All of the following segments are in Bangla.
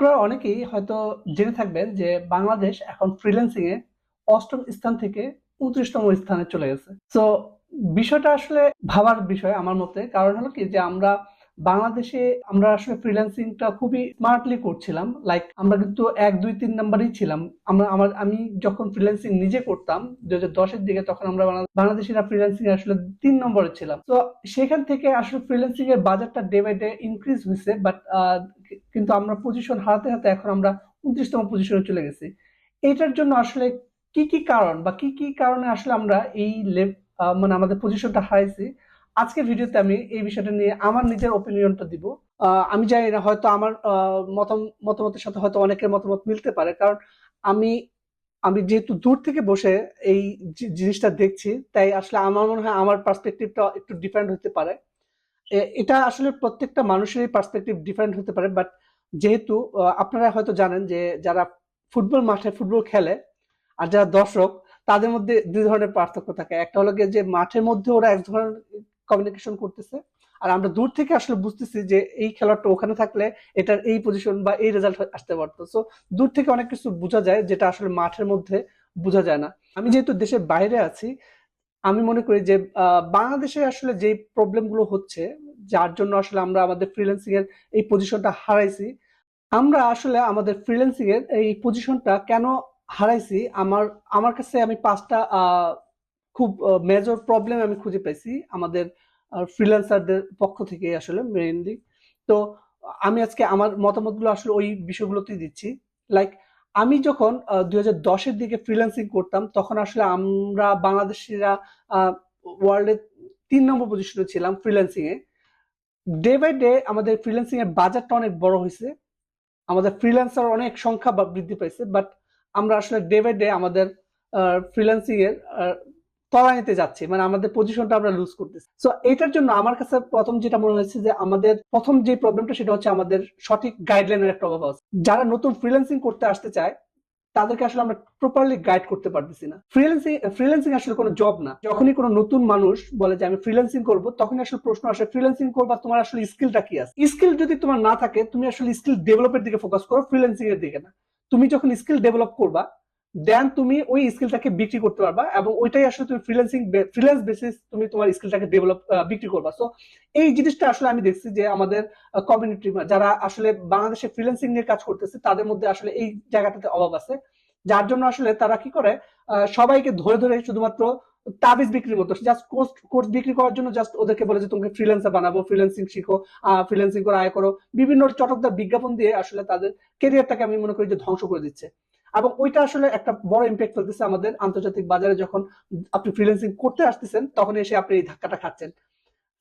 আপনারা অনেকেই হয়তো জেনে থাকবেন যে বাংলাদেশ এখন ফ্রিল্যান্সিং এ অষ্টম স্থান থেকে উনত্রিশতম স্থানে চলে গেছে। তো বিষয়টা আসলে ভাবার বিষয় আমার মতে। কারণ হলো কি যে আমরা বাংলাদেশে আমরা আসলে ফ্রিল্যান্সিংটা খুবই স্মার্টলি করছিলাম। লাইক আমরা কিন্তু এক, দুই, তিন নাম্বারই ছিলাম। আমরা, আমার, আমি যখন ফ্রিল্যান্সিং নিজে করতাম দুই হাজার দশের দিকে তখন আমরা বাংলা- বাংলাদেশিরা ফ্রিল্যান্সিং আসলে তিন নম্বরে ছিলাম। তো সেখান থেকে আসলে ফ্রিল্যান্সিং এর বাজারটা ডে বাই ডে ইনক্রিজ হয়েছে বাট কিন্তু আমরা পজিশন হারাতে হারাতে এখন আমরা উনত্রিশতম পজিশনে চলে গেছি। এটার জন্য আসলে কি কি কারণ বা কি কি কারণে আসলে আমরা এই মানে আমাদের পজিশনটা হারাইছি? আজকের ভিডিওতে আমি এই বিষয়টা নিয়ে আমার নিজের ওপিনিয়নটা দিব। আমি জানি না, হয়তো আমার মতামতের সাথে হয়তো অনেকের মতামত মিলতে পারে, কারণ আমি আমি যেহেতু দূর থেকে বসে এই জিনিসটা দেখছি, তাই আসলে আমার মনে হয় আমার পার্সপেক্টিভটা একটু ডিফারেন্ট হতে পারে। এটা আসলে প্রত্যেকটা মানুষেরই পার্সপেক্টিভ ডিফারেন্ট হতে পারে বাট যেহেতু আপনারা হয়তো জানেন যে যারা ফুটবল মাঠে ফুটবল খেলে আর যারা দর্শক, তাদের মধ্যে দুই ধরনের পার্থক্য থাকে। একটা হলো যে মাঠের মধ্যে ওরা এক ধরনের কমিউনিকেশন করতেছে। আর আমরা দূর থেকে আসলে বুঝতেছি যে এই খেলোয়াড়টা ওখানে থাকলে এটার এই পজিশন বা এই রেজাল্ট আসতে পারতো। সো দূর থেকে অনেক কিছু বোঝা যায় যেটা আসলে মাঠের মধ্যে বোঝা যায় না। আমি যেহেতু দেশের বাইরে আছি, আমি মনে করি যে বাংলাদেশে আসলে যে প্রবলেমগুলো হচ্ছে, যার জন্য আসলে আমরা আমাদের ফ্রিল্যান্সিং এর এই পজিশনটা হারাইছি, আমরা আসলে আমাদের ফ্রিল্যান্সিং এর এই পজিশনটা কেন হারাইছি? আমার আমার কাছে আমি পাঁচটা খুব মেজর প্রবলেম আমি খুঁজে পাইছি আমাদের ফ্রিল্যান্সারদের পক্ষ থেকে আসলে মেইনলি তো আমি আজকে আমার মতামতগুলো আসলে ওই বিষয়গুলোতেই দিচ্ছি। লাইক আমি যখন দুই হাজার দিকে ফ্রিল্যান্সিং করতাম, তখন আসলে আমরা বাংলাদেশিরা ওয়ার্ল্ডের তিন নম্বর পজিশনে ছিলাম ফ্রিল্যান্সিং এ। ডে বাই ডে আমাদের ফ্রিল্যান্সিং এর বাজারটা অনেক বড় হয়েছে। আমাদের ফ্রিল্যান্সার অনেক সংখ্যা বৃদ্ধি পাইছে বাট আমরা আসলে ডে বাই ডে আমাদের ফ্রিল্যান্সিং এর তলানিতে যাচ্ছি মানে আমাদের পজিশনটা আমরা লুজ করতেছি। সো এটার জন্য আমার কাছে প্রথম যেটা মনে হয়েছে যে আমাদের প্রথম যে প্রবলেমটা সেটা হচ্ছে আমাদের সঠিক গাইডলাইনের একটা অভাব আছে। যারা নতুন ফ্রিল্যান্সিং করতে আসতে চায়, তাদেরকে আসলে আমরা প্রপারলি গাইড করতে পারতেছি না। ফ্রিল্যান্সিং ফ্রিল্যান্সিং আসলে কোনো জব না। যখনই কোনো নতুন মানুষ বলে যে আমি ফ্রিল্যান্সিং করব, তখনই আসলে প্রশ্ন আসে ফ্রিল্যান্সিং করবা, তোমার আসলে স্কিলটা কি আছে? স্কিল যদি তোমার না থাকে, তুমি আসলে স্কিল ডেভেলপের দিকে ফোকাস করো ফ্রিল্যান্সিং এর দিকে না। তুমি যখন স্কিল ডেভেলপ করবা দেন তুমি ওই স্কিলটাকে বিক্রি করতে পারবা এবং ওইটাই আসলে তুমি ফ্রিল্যান্সিং ফ্রিল্যান্স বেসিস তুমি তোমার স্কিলটাকে ডেভেলপ বিক্রি করবা। সো এই জিনিসটা আসলে আমি দেখছি যে আমাদের কমিউনিটি যারা আসলে বাংলাদেশে ফ্রিল্যান্সিং নিয়ে কাজ করতেছে, তাদের মধ্যে আসলে এই জায়গাটাতে অভাব আছে। যার জন্য আসলে তারা কি করে সবাইকে ধরে ধরে শুধুমাত্র তাবিজ বিক্রি মতো জাস্ট কোর্স কোর্স বিক্রি করার জন্য জাস্ট ওদেরকে বলে যে, তোমাকে ফ্রিল্যান্সার বানাবো ফ্রিল্যান্সিং শিখো ফ্রিল্যান্সিং করে আয় করো। বিভিন্ন চটকদার বিজ্ঞাপন দিয়ে আসলে তাদের কেরিয়ারটাকে আমি মনে করি যে ধ্বংস করে দিচ্ছে। এবং ওইটা আসলে একটা বড় ইম্প্যাক্ট ফেলতেছে আমাদের আন্তর্জাতিক বাজারে যখন আপনি ফ্রিল্যান্সিং করতে আসতেছেন, তখন এসে আপনি এই ধাক্কাটা খাচ্ছেন।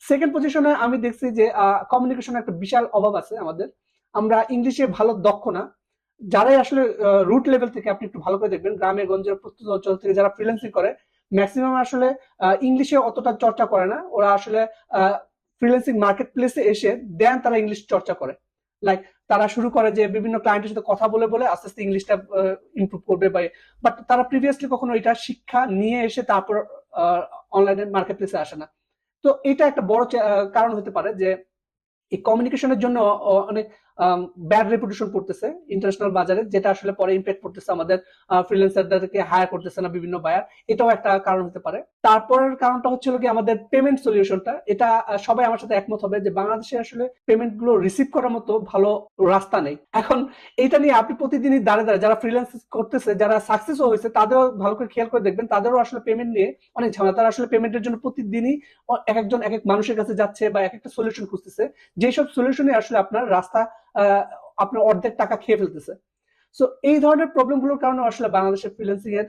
সেকেন্ড পজিশনে আমি দেখছি যে কমিউনিকেশনের একটা বিশাল অভাব আছে আমাদের। আমরা ইংলিশে ভালো দক্ষ না। যারাই আসলে রুট লেভেল থেকে আপনি একটু ভালো করে দেখবেন, গ্রামে গঞ্জের প্রত্যন্ত অঞ্চল থেকে যারা ফ্রিল্যান্সিং করে ম্যাক্সিমাম আসলে ইংলিশে অতটা চর্চা করে না। ওরা আসলে ফ্রিল্যান্সিং মার্কেট প্লেসে এসে দেন তারা ইংলিশ চর্চা করে। লাইক তারা শুরু করে যে বিভিন্ন ক্লায়েন্টের সাথে কথা বলে বলে আস্তে আস্তে ইংলিশটা ইম্প্রুভ করবে বা বাট তারা প্রিভিয়াসলি কখনো এটা শিক্ষা নিয়ে এসে তারপর অনলাইনে মার্কেট প্লেসে আসে না। তো এটা একটা বড় কারণ হতে পারে যে এই কমিউনিকেশনের জন্য অনেক ব্যাড রেপুটেশন পড়তেছে ইন্টারন্যাশনাল বাজারে, যেটা আসলে পরে ইম্প্যাক্ট করতেছে আমাদের ফ্রিল্যান্সারদেরকে হায়ার করতেছে না বিভিন্ন বায়ার এটাও একটা কারণ হতে পারে। তারপরের কারণটা হচ্ছে কি আমাদের পেমেন্ট সলিউশনটা এটা সবাই আমার সাথে একমত হবে যে বাংলাদেশে আসলে পেমেন্টগুলো রিসিভ করার মতো ভালো রাস্তা নেই। এখন এটা নিয়ে আপনি প্রতিদিনই দাঁড়ে দাঁড়ে যারা ফ্রিল্যান্স করতেছে, যারা সাকসেসও হয়েছে, তাদেরও ভালো করে খেয়াল করে দেখবেন, তাদেরও আসলে পেমেন্ট নিয়ে অনেক ঝামেলা। তারা আসলে পেমেন্টের জন্য প্রতিদিনই এক একজন এক এক মানুষের কাছে যাচ্ছে বা এক একটা সলিউশন খুঁজতেছে। যেসব সলিউশনে আসলে আপনার রাস্তা আপনার অর্ধেক টাকা খেয়ে ফেলতেছে। সো এই ধরনের প্রবলেমগুলোর কারণে আসলে বাংলাদেশের ফ্রিল্যান্সিং এর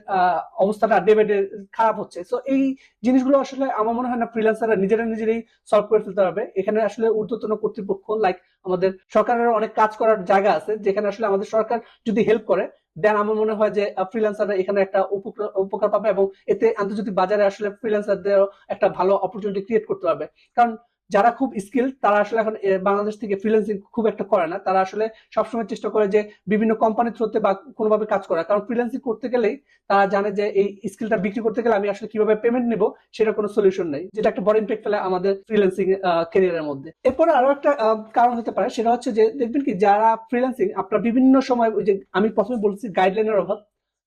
অবস্থাটা ডে বাই ডে খারাপ হচ্ছে। সো এই জিনিসগুলো আসলে আমার মনে হয় না ফ্রিল্যান্সাররা নিজেরা নিজেরাই সলভ করে ফেলতে পারবে। এখানে আসলে ঊর্ধ্বতন কর্তৃপক্ষ লাইক আমাদের সরকারের অনেক কাজ করার জায়গা আছে, যেখানে আসলে আমাদের সরকার যদি হেল্প করে দেন আমার মনে হয় যে ফ্রিল্যান্সাররা এখানে একটা উপকার উপকার পাবে এবং এতে আন্তর্জাতিক বাজারে আসলে ফ্রিল্যান্সারদের একটা ভালো অপরচুনিটি ক্রিয়েট করতে পারবে। কারণ যারা খুব স্কিল তারা আসলে এখন বাংলাদেশ থেকে ফ্রিল্যান্সিং খুব একটা করে না। তারা আসলে সবসময় চেষ্টা করে যে বিভিন্ন কোম্পানির থ্রুতে বা কোনোভাবে কাজ করা কারণ ফ্রিল্যান্সিং করতে গেলেই তারা জানে যে এই স্কিলটা বিক্রি করতে গেলে আমি আসলে কীভাবে পেমেন্ট নিব, সেটা কোনো সলিউশন নেই। যেটা একটা বড় ইম্প্যাক্ট ফেলে আমাদের ফ্রিল্যান্সিং ক্যারিয়ারের মধ্যে। এরপরে আরও একটা কারণ হতে পারে, সেটা হচ্ছে যে, দেখবেন কি, যারা ফ্রিল্যান্সিং আপনার বিভিন্ন সময় ওই যে, আমি প্রথমে বলছি গাইডলাইনের অভাব।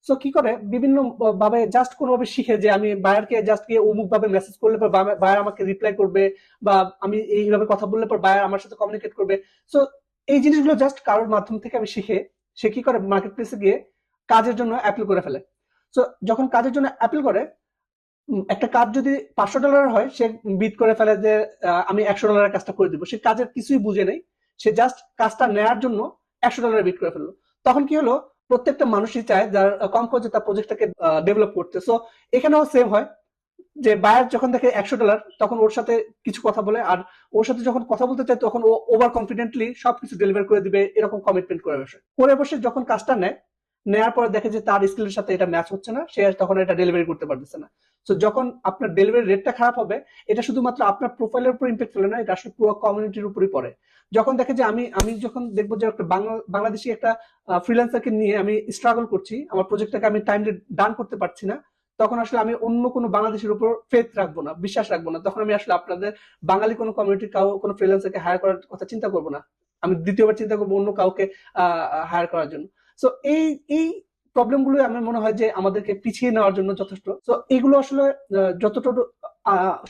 সো কি করে? বিভিন্ন ভাবে জাস্ট কোনোভাবে শিখে যে আমি বায়ারকে জাস্ট গিয়ে অমুক ভাবে মেসেজ করলে পর বায়ার আমাকে রিপ্লাই করবে বা আমি এইভাবে কথা বললে পর বায়ার আমার সাথে কমিউনিকেট করবে। সো এই জিনিসগুলো জাস্ট কারোর মাধ্যম থেকে আমি শিখে সে কি করে? মার্কেট প্লেসে গিয়ে কাজের জন্য অ্যাপ্লাই করে ফেলে। সো যখন কাজের জন্য অ্যাপ্লাই করে একটা কাজ যদি পাঁচশো ডলার হয়, সে বিট করে ফেলে যে আমি একশো ডলারের কাজটা করে দিব। সে কাজের কিছুই বুঝে নেই। সে জাস্ট কাজটা নেয়ার জন্য একশো ডলারের বিট করে ফেলল। তখন কি হলো? প্রত্যেকটা মানুষই চায় যার কম খরচে তার প্রজেক্টটাকে ডেভেলপ করতে। সো এখানেও সেম হয় যে বায়ার যখন দেখে একশো ডলার তখন ওর সাথে কিছু কথা বলে আর ওর সাথে যখন কথা বলতে চায়, তখন ও ওভার কনফিডেন্টলি সবকিছু ডেলিভার করে দিবে, এরকম কমিটমেন্ট করে বসে। করে বসে যখন কাজটা নেয়, নেয়ার পরে দেখে যে তার স্কিলের সাথে এটা ম্যাচ হচ্ছে না, সে তখন এটা ডেলিভারি করতে পারতেছে না। তো যখন আপনার ডেলিভারি রেটটা খারাপ হবে, এটা শুধুমাত্র আপনার প্রোফাইলের উপর ইম্প্যাক্ট ফেলে না, এটা আসলে পুরো কমিউনিটির উপরই পড়ে। যখন দেখে যে আমি আমি যখন দেখব যে একটা বাংলা, বাংলাদেশি একটা ফ্রিল্যান্সারকে নিয়ে আমি স্ট্রাগল করছি, আমার প্রজেক্টটাকে আমি টাইমলি ডান করতে পারছি না, তখন আসলে আমি অন্য কোনো বাংলাদেশের উপর ফেথ রাখব না, বিশ্বাস রাখব না। তখন আমি আসলে আপনাদের বাঙালি কোনো কমিউনিটির কাউ, কোনো ফ্রিল্যান্সারকে হায়ার করার কথা চিন্তা করব না। আমি দ্বিতীয়বার চিন্তা করব অন্য কাউকে হায়ার করার জন্য। সো এই এই প্রবলেমগুলো আমার মনে হয় যে আমাদেরকে পিছিয়ে নেওয়ার জন্য যথেষ্ট। তো এগুলো আসলে যতটুকু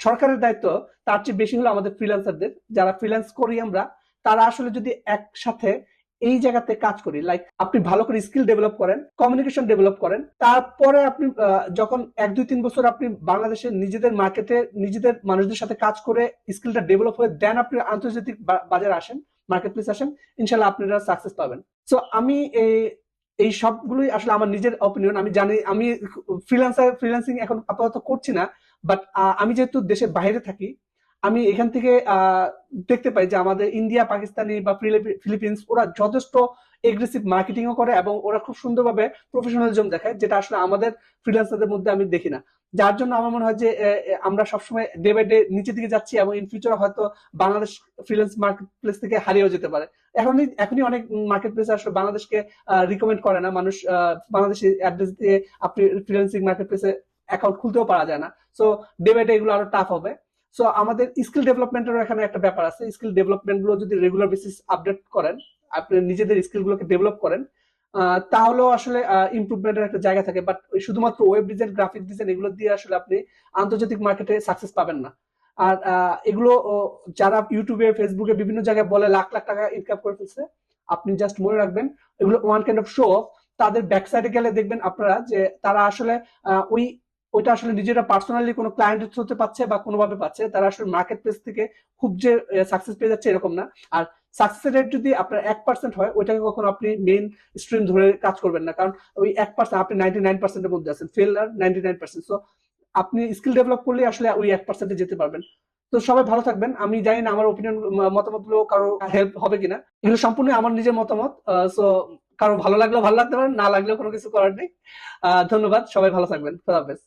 সরকারের দায়িত্ব, তার চেয়ে বেশি হলো আমাদের ফ্রিল্যান্সারদের যারা ফ্রিল্যান্স করি আমরা তারা আসলে যদি একসাথে এই জায়গাতে কাজ করি লাইক আপনি ভালো করে স্কিল ডেভেলপ করেন কমিউনিকেশন ডেভেলপ করেন, তারপরে আপনি যখন এক, দুই, তিন বছর আপনি বাংলাদেশে নিজেদের মার্কেটে নিজেদের মানুষদের সাথে কাজ করে স্কিলটা ডেভেলপ হয়ে দেন আপনি আন্তর্জাতিক বাজারে আসেন মার্কেট প্লেস আসেন, ইনশাল্লাহ আপনারা সাকসেস পাবেন। সো আমি এই এই সবগুলোই আসলে আমার নিজের অপিনিয়ন আমি জানি, আমি ফ্রিল্যান্সার ফ্রিল্যান্সিং এখন আপাতত করছি না বাট আমি যেহেতু দেশের বাইরে থাকি আমি এখান থেকে দেখতে পাই যে আমাদের ইন্ডিয়া পাকিস্তানি বা ফিলিপিন্স ওরা যথেষ্ট এগ্রেসিভ মার্কেটিংও করে এবং ওরা খুব সুন্দরভাবে প্রফেশনালিজম দেখায় যেটা আসলে আমাদের ফ্রিল্যান্সারদের মধ্যে আমি দেখি না। যার জন্য আমার মনে হয় যে আমরা সবসময় ডে বাই ডে নিচের দিকে যাচ্ছি এবং ইন ফিউচার হয়তো বাংলাদেশ ফ্রিল্যান্স মার্কেট প্লেস থেকে হারিয়েও যেতে পারে। এখনই এখনই অনেক মার্কেট প্লেস আসলে বাংলাদেশকে রিকমেন্ড করে না। মানুষ আহ, বাংলাদেশি অ্যাড্রেস দিয়ে আপনি ফ্রিল্যান্সিং মার্কেট প্লেসে অ্যাকাউন্ট খুলতেও পারা যায় না। সো ডে বাই ডে এগুলো আরও টাফ হবে। সো আমাদের স্কিল ডেভেলপমেন্টেরও এখানে একটা ব্যাপার আছে। স্কিল ডেভেলপমেন্টগুলো যদি রেগুলার বেসিস আপডেট করেন, আপনি নিজেদের স্কিল গুলোকে ডেভেলপ করেন তাহলেও আসলে ইমপ্রুভমেন্টের একটা জায়গা থাকে। বাট শুধুমাত্র ওয়েব ডিজাইন গ্রাফিক ডিজাইন এগুলো দিয়ে আসলে আপনি আন্তর্জাতিক মার্কেটে সাকসেস পাবেন না। আর এগুলো যারা ইউটিউবে ফেসবুকে বিভিন্ন জায়গায় বলে লাখ লাখ টাকা ইনকাম করে ফেলছে, আপনি জাস্ট মনে রাখবেন, এগুলো ওয়ান কাইন্ড অফ শো তাদের ব্যাক সাইডে গেলে দেখবেন আপনারা যে তারা আসলে ওই ওইটা আসলে নিজেরা পার্সোনালি কোনো ক্লায়েন্টের থ্রুতে পাচ্ছে বা কোনোভাবে পাচ্ছে তারা আসলে মার্কেট প্লেস থেকে খুব যে সাকসেস পেয়ে যাচ্ছে এরকম না। আর সাকসেস রেট যদি আপনার এক পার্সেন্ট হয়, ওইটাকে কখনো আপনি মেইন স্ট্রিম ধরে কাজ করবেন না। কারণ ওই এক পার্সেন্ট আপনি নাইনটি নাইন পার্সেন্টের মধ্যে আছেন। ফেল আর নাইনটি নাইন পার্সেন্ট সো আপনি স্কিল ডেভেলপ করলে আসলে ওই এক পার্সেন্টে যেতে পারবেন। তো সবাই ভালো থাকবেন। আমি জানি না আমার ওপিনিয়ন মতামতগুলো কারও হেল্প হবে কিনা। এগুলো সম্পূর্ণ আমার নিজের মতামত। সো কারও ভালো লাগলেও ভালো লাগতে পারে, না লাগলেও কোনো কিছু করার নেই। ধন্যবাদ। সবাই ভালো থাকবেন। খোদা হাফেজ।